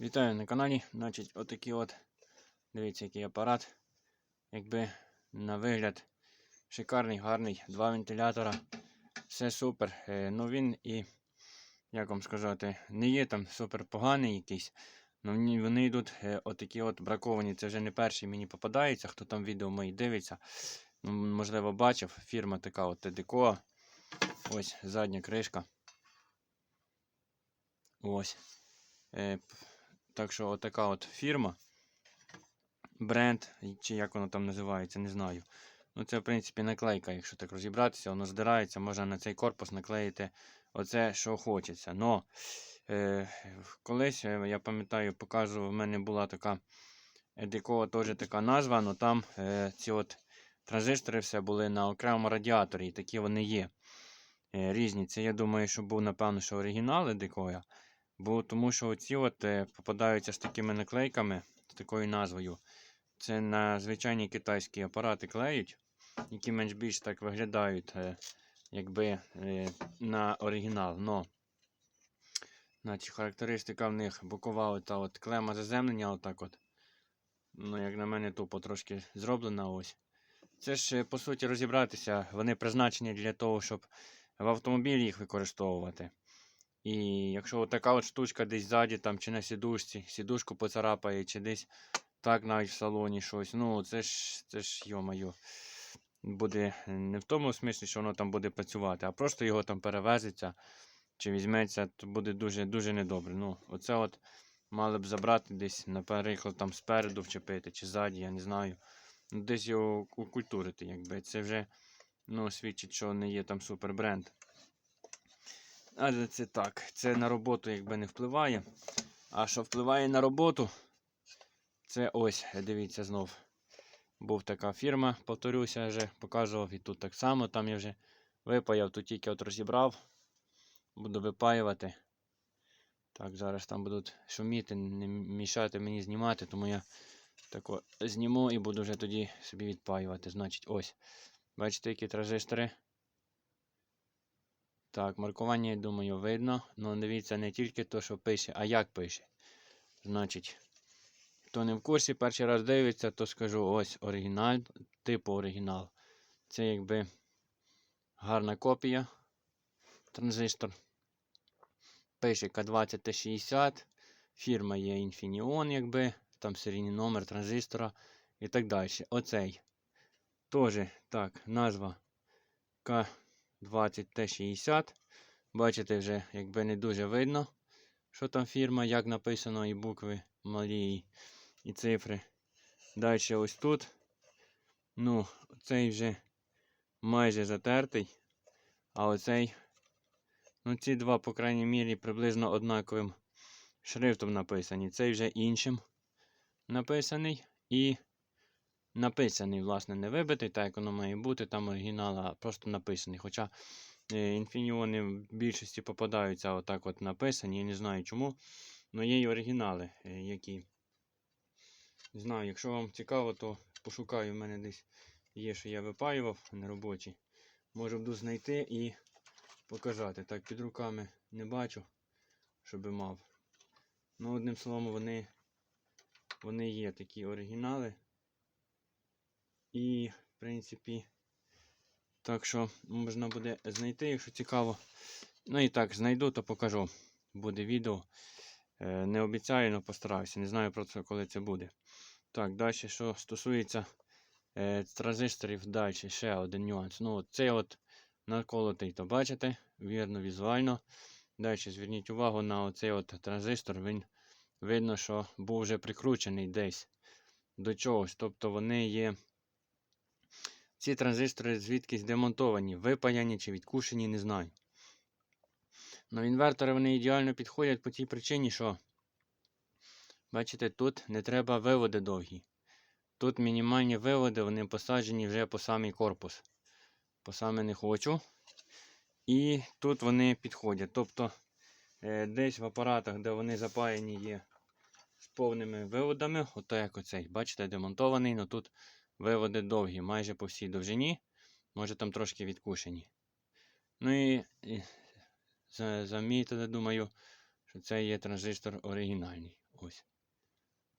Вітаю на каналі. Значить, отакий от, дивіться, який апарат. Якби на вигляд шикарний, гарний, два вентилятора. Все супер. Е, ну він і, як вам сказати, не є там супер поганий якийсь. Ну вони, йдуть е, отакі от браковані. Це вже не перший мені попадається. Хто там відео мої дивиться, ну, можливо, бачив. Фірма така от TDCO. Ось задня кришка. Ось. Так що отака от фірма. Бренд, чи як воно там називається, не знаю. Ну це, в принципі, наклейка, якщо так розібратися, воно здирається, можна на цей корпус наклеїти оце, що хочеться. Но е, колись, е, я пам'ятаю, показував, в мене була така Едикова теж така назва, але там е, ці от транзистори все були на окремому радіаторі, і такі вони є. Е, різні. Це я думаю, що був, напевно, що оригінал Едикоя. Бо тому що оці от е, попадаються з такими наклейками, з такою назвою. Це на звичайні китайські апарати клеють, які менш більш так виглядають, е, якби е, на оригінал. Но, значить, характеристика в них бокова ота от клема заземлення, отак от. Ну, як на мене, тупо трошки зроблена ось. Це ж, по суті, розібратися, вони призначені для того, щоб в автомобілі їх використовувати. І якщо така от штучка десь ззаді там, чи на сідушці, сідушку поцарапає, чи десь так навіть в салоні щось. Ну, це ж, це ж, йо-моє, буде не в тому смислі, що воно там буде працювати, а просто його там перевезеться чи візьметься, то буде дуже дуже недобре. Ну, оце от мали б забрати десь, наприклад, там спереду вчепити чи ззаді, я не знаю. Ну, десь його окультурити, якби. Це вже ну, свідчить, що не є там супер бренд. Але це так, це на роботу якби не впливає. А що впливає на роботу, це ось, дивіться знов. Був така фірма, повторюся, вже показував і тут так само. Там я вже випаяв, тут тільки от розібрав. Буду випаювати. Так, зараз там будуть шуміти, не мішати мені знімати, тому я тако зніму і буду вже тоді собі відпаювати. Значить, ось. Бачите, які транзистори. Так, маркування, я думаю, видно. Ну, дивіться, не тільки то, що пише, а як пише. Значить, хто не в курсі, перший раз дивиться, то скажу ось оригінал, типу оригінал. Це якби гарна копія. Транзистор. Пише К20 Т60. Фірма є Infineon, якби. Там серійний номер транзистора і так далі. Оцей. Теж так, назва К. 20Т60. Бачите, вже якби не дуже видно, що там фірма, як написано, і букви малі, і, цифри. Далі ось тут. Ну, цей вже майже затертий. А оцей, ну, ці два, по крайній мірі, приблизно однаковим шрифтом написані. Цей вже іншим написаний. І написаний, власне, не вибитий, так як воно має бути, там оригінал, а просто написаний. Хоча е, інфініони в більшості попадаються отак от написані, я не знаю чому. Але є й оригінали, е, які. Знаю, якщо вам цікаво, то пошукаю, в мене десь є, що я випаював на робочі. Можу буду знайти і показати. Так, під руками не бачу, щоби мав. Ну, одним словом, вони, вони є такі оригінали. І, в принципі, так що можна буде знайти, якщо цікаво. Ну і так, знайду, то покажу. Буде відео. Е, Не обіцяю, але постараюся. Не знаю про це, коли це буде. Так, далі, що стосується е, транзисторів, далі ще один нюанс. Ну, цей от наколотий, то бачите, вірно, візуально. Далі зверніть увагу на оцей от транзистор. Він видно, що був вже прикручений десь до чогось. Тобто вони є. Ці транзистори звідкись демонтовані, випаяні чи відкушені, не знаю. Но інвертори вони ідеально підходять по тій причині, що, бачите, тут не треба виводи довгі. Тут мінімальні виводи, вони посаджені вже по самий корпус. По саме не хочу. І тут вони підходять. Тобто е, десь в апаратах, де вони запаяні, є з повними виводами, ото як оцей, бачите, демонтований, але тут виводи довгі, майже по всій довжині, може там трошки відкушені. Ну і, і за- думаю, що це є транзистор оригінальний. Ось.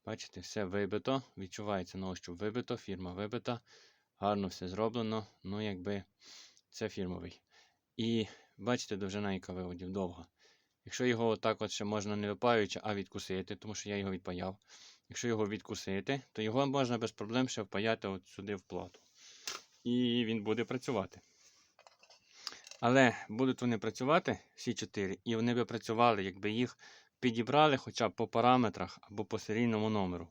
Бачите, все вибито, відчувається на ощуп вибито, фірма вибита. Гарно все зроблено. Ну, якби це фірмовий. І бачите, довжина яка виводів довга. Якщо його отак от ще можна не випаюючи, а відкусити, тому що я його відпаяв. Якщо його відкусити, то його можна без проблем ще впаяти от сюди в плату. І він буде працювати. Але будуть вони працювати, всі чотири, і вони би працювали, якби їх підібрали хоча б по параметрах або по серійному номеру.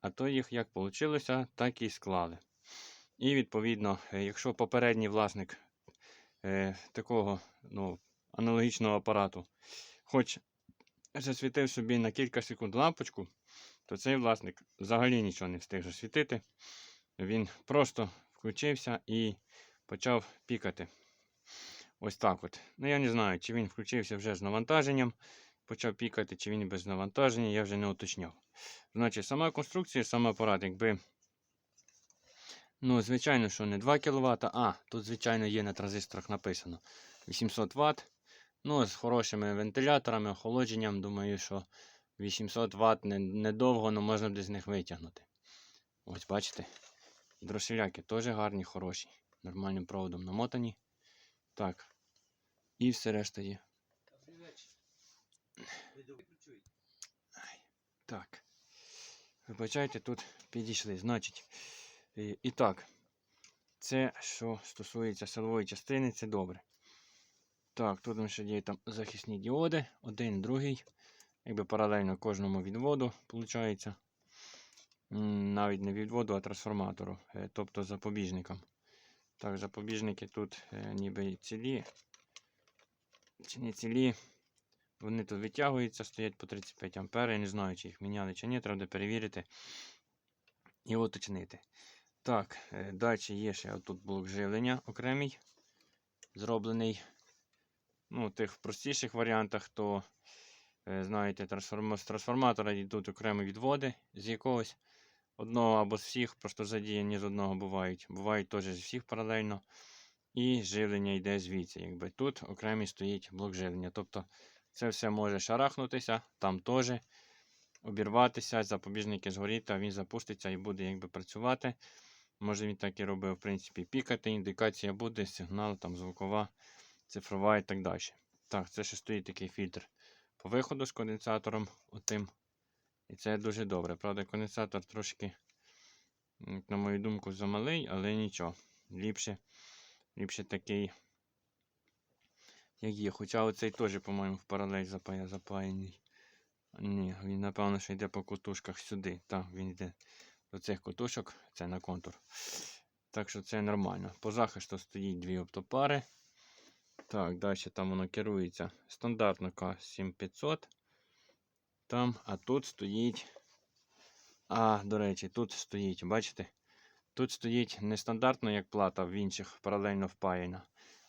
А то їх як вийшло, так і склали. І відповідно, е, якщо попередній власник е, такого ну, аналогічного апарату, хоч засвітив собі на кілька секунд лампочку, то цей власник взагалі нічого не встиг засвітити. Він просто включився і почав пікати. Ось так от. Ну я не знаю, чи він включився вже з навантаженням, почав пікати, чи він без навантаження, я вже не уточняв. Значить, сама конструкція, сам апарат, якби. Ну, звичайно, що не 2 кВт, а тут, звичайно, є на транзисторах написано 800 Вт. Ну, з хорошими вентиляторами, охолодженням, думаю, що 800 Вт не- недовго, але можна буде з них витягнути. Ось бачите. Дрошеляки теж гарні, хороші. Нормальним проводом намотані. Так. І все решта є. Так. Вибачайте, тут підійшли. Значить. І, і так. Це, що стосується силової частини, це добре. Так, тут ще є там захисні діоди, один, другий. Якби паралельно кожному відводу, виходить. Навіть не відводу, а трансформатору, е, тобто запобіжникам. Так, запобіжники тут е, ніби цілі. Чи не цілі. Вони тут витягуються, стоять по 35 А. Я не знаю, чи їх міняли чи ні, треба перевірити і уточнити. Так, е, далі є ще тут блок живлення окремий, зроблений. Ну, в тих простіших варіантах, то, знаєте, трансформ... з трансформатора йдуть окремі відводи з якогось одного або з всіх, просто задіяні з одного бувають. Бувають теж з всіх паралельно. І живлення йде звідси. Якби тут окремий стоїть блок живлення. Тобто це все може шарахнутися, там теж обірватися, запобіжники згоріти, а він запуститься і буде якби працювати. Може він так і робив, в принципі, пікати, індикація буде, сигнал, там звукова, цифрова і так далі. Так, це ще стоїть такий фільтр по виходу з конденсатором. Отим. І це дуже добре. Правда, конденсатор трошки, на мою думку, замалий, але нічого. Ліпше, ліпше такий, як є. Хоча оцей теж, по-моєму, в паралель запая, запаяний. Ні, він, напевно, що йде по кутушках сюди. Так, він йде до цих кутушок, це на контур. Так що це нормально. По захисту стоїть дві оптопари. Так, далі там воно керується стандартно К7500. Там, а тут стоїть. А, до речі, тут стоїть, бачите? Тут стоїть нестандартно, як плата в інших паралельно впаяна.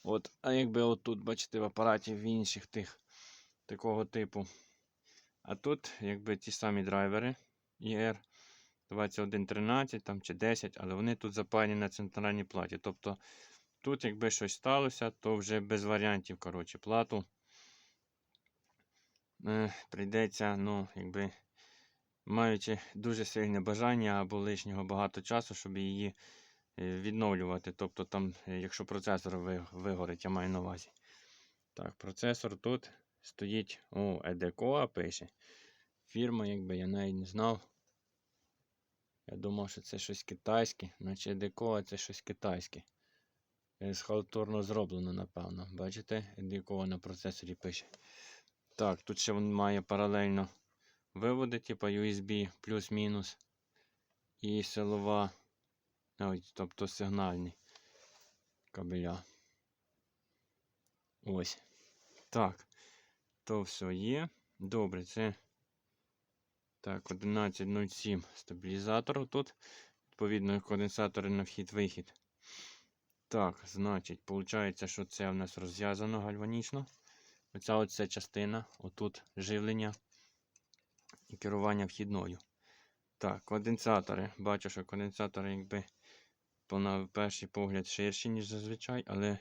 От, а якби отут, бачите, в апараті в інших тих такого типу. А тут, якби ті самі драйвери IR 2113 там, чи 10, але вони тут запаяні на центральній платі. Тобто тут, якби щось сталося, то вже без варіантів, коротше, плату е, прийдеться, ну, якби, маючи дуже сильне бажання або лишнього багато часу, щоб її е, відновлювати. Тобто, там, е, якщо процесор ви- вигорить, я маю на увазі. Так, процесор тут стоїть. О, EDCOA пише. Фірма, якби я навіть не знав. Я думав, що це щось китайське, наче EDCOA це щось китайське. Е, Схалтурно зроблено, напевно. Бачите, EDCOA на процесорі пише. Так, тут ще він має паралельно виводи, типу USB плюс-мінус. І силова. Тобто сигнальні кабеля. Ось. Так. То все є. Добре, це. Так, 11.07 стабілізатор тут. Відповідно, конденсатори на вхід-вихід. Так, значить, виходить, що це у нас розв'язано гальванічно. Оця оця частина, отут живлення і керування вхідною. Так, конденсатори. Бачу, що конденсатори, якби на перший погляд ширші, ніж зазвичай, але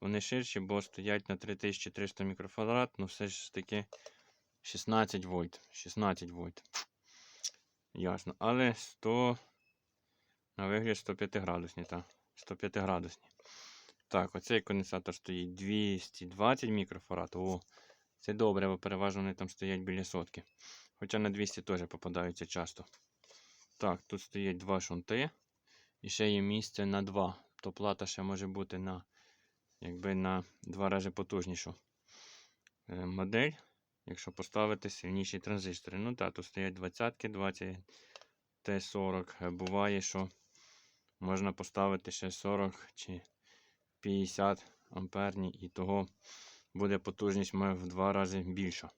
вони ширші, бо стоять на 3300 мікрофарад, ну все ж таки 16 вольт. 16 вольт. Ясно. Але 100. На вигляд 105 градусні, так. 105 градусні. Так, оцей конденсатор стоїть 220 мікрофарад. О, це добре, бо переважно вони там стоять біля сотки. Хоча на 200 теж попадаються часто. Так, тут стоять два шунти. І ще є місце на два. То плата ще може бути на, якби на два рази потужнішу е, модель, якщо поставити сильніші транзистори. Ну так, тут стоять 20 20 Т40. Е, Буває, що можна поставити ще 40 чи 50 амперні, і того буде потужність в два рази більша.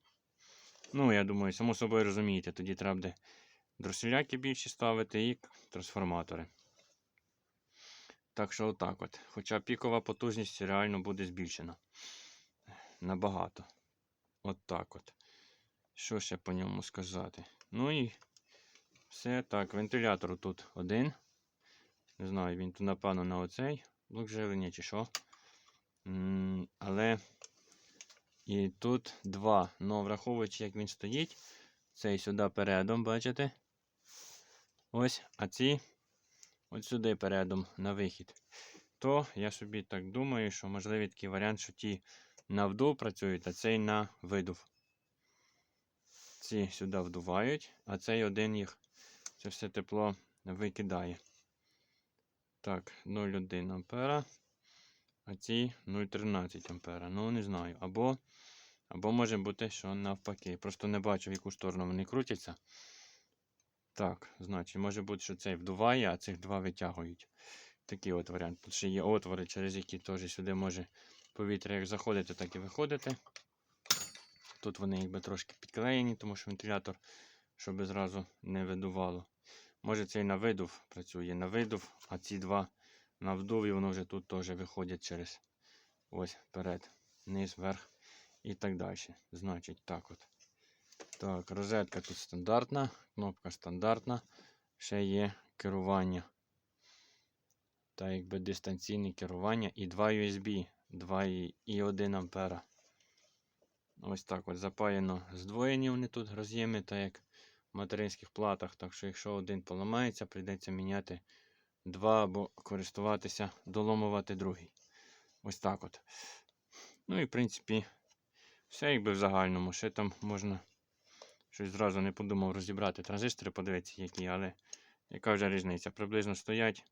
Ну, я думаю, само собою розумієте, тоді треба буде дросіляки більші ставити і трансформатори. Так що отак от. Хоча пікова потужність реально буде збільшена. Набагато. От так от. Що ще по ньому сказати? Ну і все так. Вентилятор тут один. Не знаю, він тут, напевно, на оцей блок живлення чи що. Але і тут два. Ну, враховуючи, як він стоїть, цей сюди передом, бачите? Ось, а ці от сюди передом на вихід. То я собі так думаю, що можливий такий варіант, що ті на вдув працюють, а цей на видув. Ці сюди вдувають, а цей один їх це все тепло викидає. Так, 0,1 ампера. А ці 0,13 ампера. Ну, не знаю. Або, або може бути, що навпаки. Просто не бачу, в яку сторону вони крутяться. Так, значить, може бути, що цей вдуває, а цих два витягують. Такий от варіант. Тут ще є отвори, через які теж сюди може повітря як заходити, так і виходити. Тут вони якби трошки підклеєні, тому що вентилятор, щоб зразу не видувало. Може цей на видув працює на видув, а ці два на вдув, і воно вже тут теж виходять через ось вперед, низ, вверх і так далі. Значить, так от. Так, розетка тут стандартна, кнопка стандартна. Ще є керування. Та якби дистанційне керування і 2 USB, 2 і- і 1 ампера. Ось так от запаяно здвоєні вони тут роз'єми, так як материнських платах. Так що, якщо один поламається, прийдеться міняти два або користуватися, доломувати другий. Ось так от. Ну і в принципі, все якби в загальному. Ще там можна щось зразу не подумав розібрати транзистори, подивитися, які, але яка вже різниця? Приблизно стоять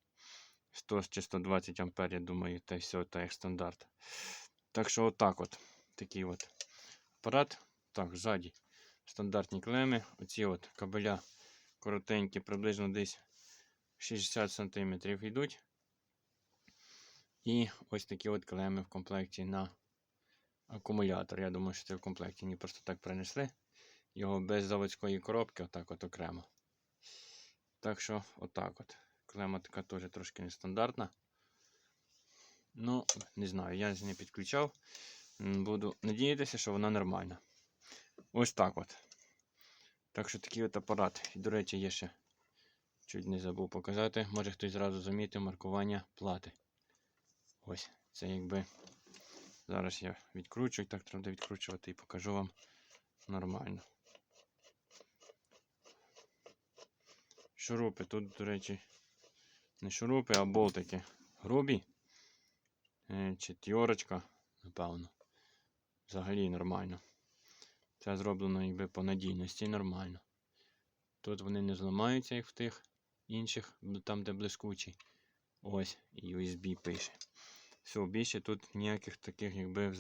100 чи 120 ампер, я думаю, та все, так як стандарт. Так що отак от. Такий от апарат. Так, ззаді стандартні клеми. Оці от кабеля коротенькі, приблизно десь 60 см йдуть. І ось такі от клеми в комплекті на акумулятор. Я думаю, що це в комплекті. Мені просто так принесли. Його без заводської коробки, отак от окремо. Так що, отак от. Клема така теж трошки нестандартна. Ну, не знаю, я не підключав. Буду надіятися, що вона нормальна. Ось так от. Так що такий от апарат. І, до речі, є ще. Чуть не забув показати. Може хтось зразу замітив маркування плати. Ось, це якби. Зараз я відкручую, так треба відкручувати і покажу вам нормально. Шурупи. Тут, до речі, не шурупи, а болтики. Грубі. Е, Четвірочка, напевно. Взагалі нормально. Це зроблено якби по надійності нормально. Тут вони не зламаються, як в тих інших, там, де блискучий. Ось, USB пише. Все, більше тут ніяких таких, якби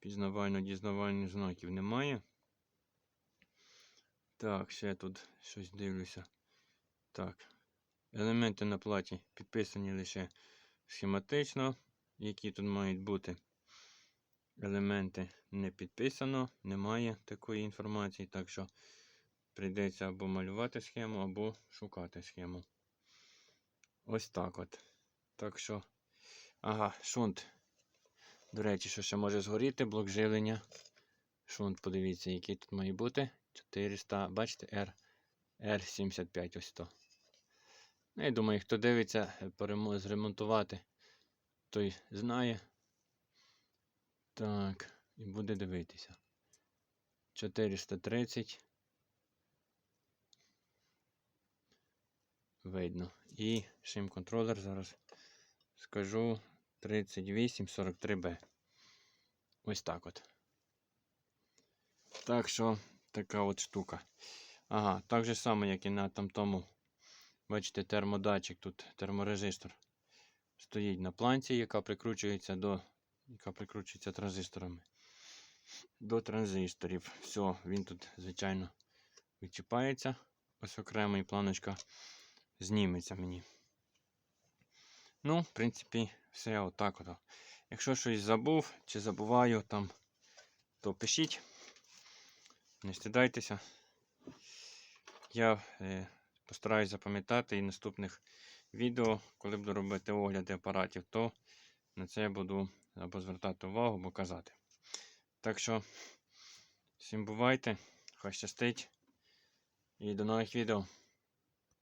пізнавально-дізнавальних знаків немає. Так, ще тут щось дивлюся. Так. Елементи на платі підписані лише схематично, які тут мають бути. Елементи не підписано, немає такої інформації, так що прийдеться або малювати схему, або шукати схему. Ось так от. Так що, ага, шунт. До речі, що ще може згоріти, блок живлення. Шунт, подивіться, який тут має бути. 400, бачите, R, R75 ось то. Ну, я думаю, хто дивиться, е, зремонтувати, той знає. Так, і буде дивитися. 430. Видно. І шим контролер зараз скажу 3843B. Ось так от. Так що така от штука. Ага, так же само, як і на там тому. Бачите, термодатчик, тут терморезистор. Стоїть на планці, яка прикручується до. Яка прикручується транзисторами. До транзисторів. Все, він тут, звичайно, відчіпається. Ось окремо і планочка зніметься мені. Ну, в принципі, все отак от. Якщо щось забув чи забуваю там, то пишіть. Не стидайтеся. Я е, постараюсь запам'ятати і наступних відео, коли буду робити огляди апаратів, то на це я буду або звертати увагу, або казати. Так що, всім бувайте, хай щастить і до нових відео.